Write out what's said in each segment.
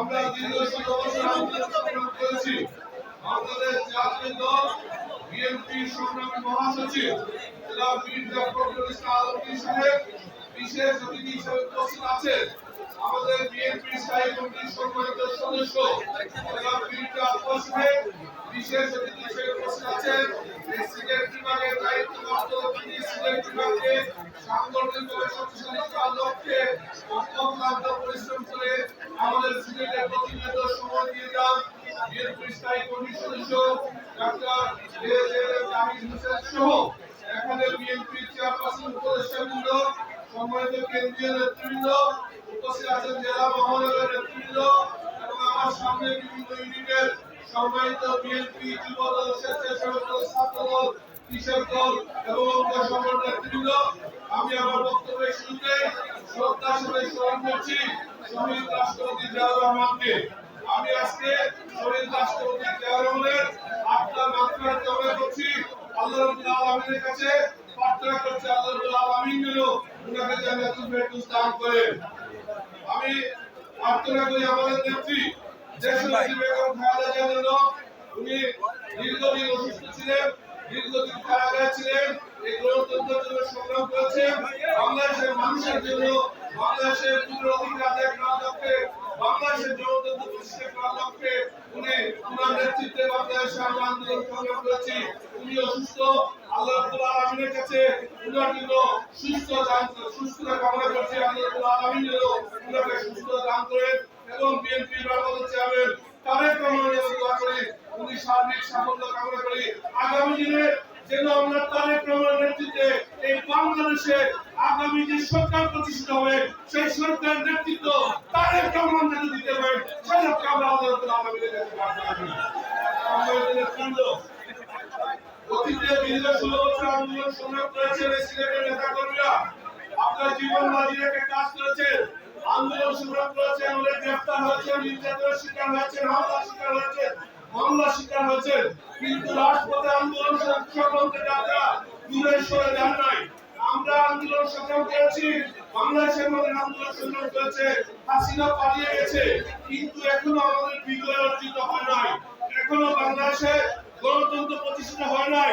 আমরা দীর্ঘ করেছি বাংলাদেশ জাতীয় দল বিএনপি সংগ্রামী মহাসচিব বিশেষ অতিথি হিসেবে উপস্থিত আছেন আমাদের বিএনপি স্থায়ী কমিটির সম্মানিত সদস্য লক্ষ্যে অক্লান্ত পরিশ্রম করে আমাদের বিএনপি স্থায়ী কমিটির সদস্য doctor A A Zahid Hossain সহ এখানে বিএনপি চেয়ারপারসন উপদেষ্টাবৃন্দ সম্মানিত কেন্দ্রীয় নেতৃবৃন্দ উপস্থিত আছেন জেলা মহানগর নেতৃবৃন্দ এবং আমার সামনে বিভিন্ন ইউনিটের সম্মানিত রাষ্ট্রপতি জিয়াউর আমি আজকে শহীদ রাষ্ট্রপতি রহমানের আপনার মাত্রার কামনা করছি। আল্লাহ রাব্বুল আলামিনের কাছে প্রার্থনা করছি, আল্লাহ রাব্বুল আলামিন যেন উনাকে জান্নাতুল ফেরদৌস দান করেন। আমি প্রার্থনা করি আমাদের নেত্রী দেশনেত্রী বেগম খালেদা জন্য উনি দীর্ঘদিন অসুস্থ ছিলেন, দীর্ঘদিন কারাগারে ছিলেন, এই গণতন্ত্রের জন্য সংগ্রাম করেছেন। বাংলাদেশের মানুষের জন্য বাংলাদেশের পুত্র অধিকার আদায় করার উনি অসুস্থ, আল্লাহ রাব্বুল কাছে সুস্থ দান সুস্থতা কামনা করছি, আল্লাহ রাব্বুল সুস্থতা দান করেন এবং বিএনপি চেয়ারম্যান আগামী যে সরকার প্রতিষ্ঠিত হবে, সেই সরকার নেতৃত্ব তারেক রহমান যেন দিতে পারে লক্ষ্যে আমরা আল্লাহ রাব্বুল আলামিনের অতীতে আপনারা দূরে আমরা আন্দোলন সংগ্রাম করেছি, বাংলাদেশের মধ্যে আন্দোলন গেছে, কিন্তু এখনও আমাদের বিজয় অর্জিত নাই। এখনও বাংলাদেশে গণতন্ত্র প্রতিষ্ঠিত হয় নাই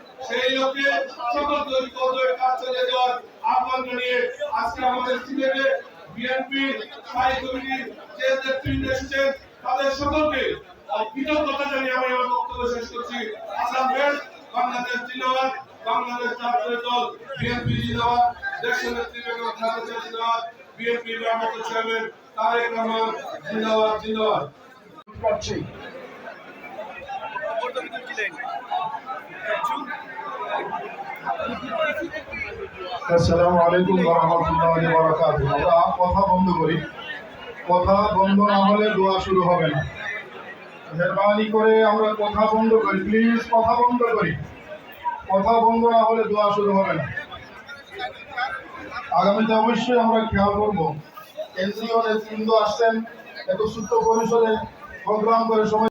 সেই লক্ষ্যে সকল করবে কাজ চালিয়ে যাওয়ার আহ্বান জানিয়ে আজকে আমাদের সিলেটে বিএনপি স্থায়ী কমিটির যে নেতৃবৃন্দ এসেছেন, তাদের সকলকে কৃতজ্ঞতা জানিয়ে আমি আমার বক্তব্য শেষ করছি। আসাম বেশ বাংলাদেশ জিন্দাবাদ, বাংলাদেশ জাতীয় দল, বিএনপি জিন্দাবাদ, দেশ নেত্রী বেগম জিন্দাবাদ, বিএনপি ভারপ্রাপ্ত চেয়ারম্যান তারেক রহমান জিন্দাবাদ জিন্দাবাদ। করছি। আসসালামু আলাইকুম রাহমাতুল্লাহি ওয়া বারাকাতুহু। আমরা কথা বন্ধ করি। কথা বন্ধ না হলে দোয়া শুরু হবে না। মেহরবানি করে আমরা কথা বন্ধ করি। প্লিজ কথা বন্ধ করি। কথা বন্ধ না হলে দোয়া শুরু হবে না। আগামীতে অবশ্যই আমরা খেয়াল করব। কেন্দ্রীয় নেতৃবৃন্দ আসছেন, এত সূত্র পরিষদে প্রোগ্রাম করে সময়